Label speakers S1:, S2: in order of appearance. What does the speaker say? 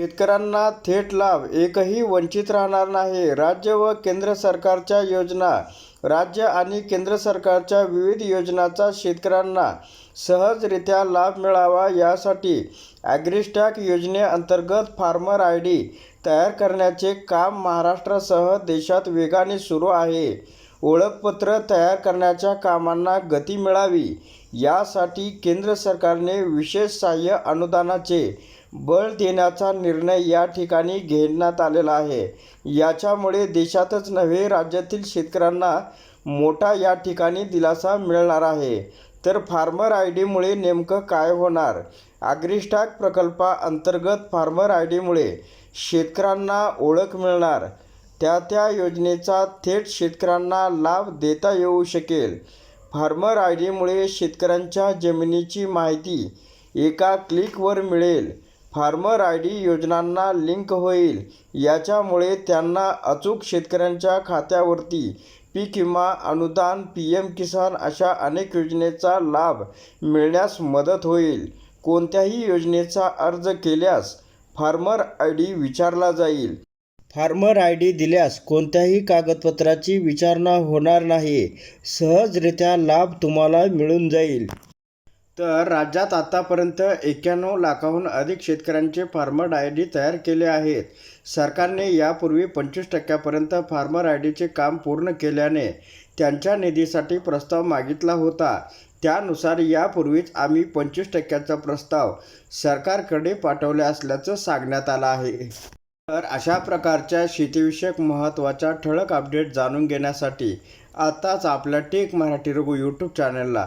S1: शेतकऱ्यांना थेट लाभ एकही वंचित राहणार नाही. राज्य व केंद्र सरकारच्या योजना राज्य आणि केंद्र सरकारच्या विविध योजनांचा शेतकऱ्यांना सहजरित्या लाभ मिळावा यासाठी ॲग्रिस्टॅक योजनेअंतर्गत फार्मर आय डी तयार करण्याचे काम महाराष्ट्रासह देशात वेगाने सुरू आहे. ओळखपत्र तयार करण्याच्या कामांना गती मिळावी यासाठी केंद्र सरकारने विशेष सहाय्य अनुदानाचे बळ देण्याचा निर्णय या ठिकाणी घेण्यात आलेला आहे. याच्यामुळे देशातच नव्हे राज्यातील शेतकऱ्यांना मोठा या ठिकाणी दिलासा मिळणार आहे. तर फार्मर आय डीमुळे नेमकं काय होणार? ॲग्रिस्टॅक प्रकल्पाअंतर्गत फार्मर आय डीमुळे शेतकऱ्यांना ओळख मिळणार? त्या त्या योजनेचा थेट शेतकऱ्यांना लाभ देता येऊ शकेल. फार्मर आय डीमुळे शेतकऱ्यांच्या जमिनीची माहिती एका क्लिकवर मिळेल. फार्मर आय डी योजनांना लिंक होईल. याच्यामुळे त्यांना अचूक शेतकऱ्यांच्या खात्यावरती पीक विमा अनुदान पी एम किसान अशा अनेक योजनेचा लाभ मिळण्यास मदत होईल. कोणत्याही योजनेचा अर्ज केल्यास फार्मर आय डी विचारला जाईल. फार्मर आय डी दिल्यास कोणत्याही कागदपत्राची विचारणा होणार नाही. सहजरित्या लाभ तुम्हाला मिळून जाईल. तर राज्यात आतापर्यंत एक्क्याण्णव लाखाहून अधिक शेतकऱ्यांचे फार्मर आय डी तयार केले आहेत. सरकारने यापूर्वी पंचवीस टक्क्यापर्यंत फार्मर आय डीचे काम पूर्ण केल्याने त्यांच्या निधीसाठी प्रस्ताव मागितला होता. त्यानुसार यापूर्वीच आम्ही पंचवीस टक्क्याचा प्रस्ताव सरकारकडे पाठवले असल्याचं सांगण्यात आलं आहे. तर अशा प्रकारच्या शेतीविषयक महत्त्वाच्या ठळक अपडेट जाणून घेण्यासाठी आत्ताच आपल्या टेक मराठी रघु यूट्यूब चॅनलला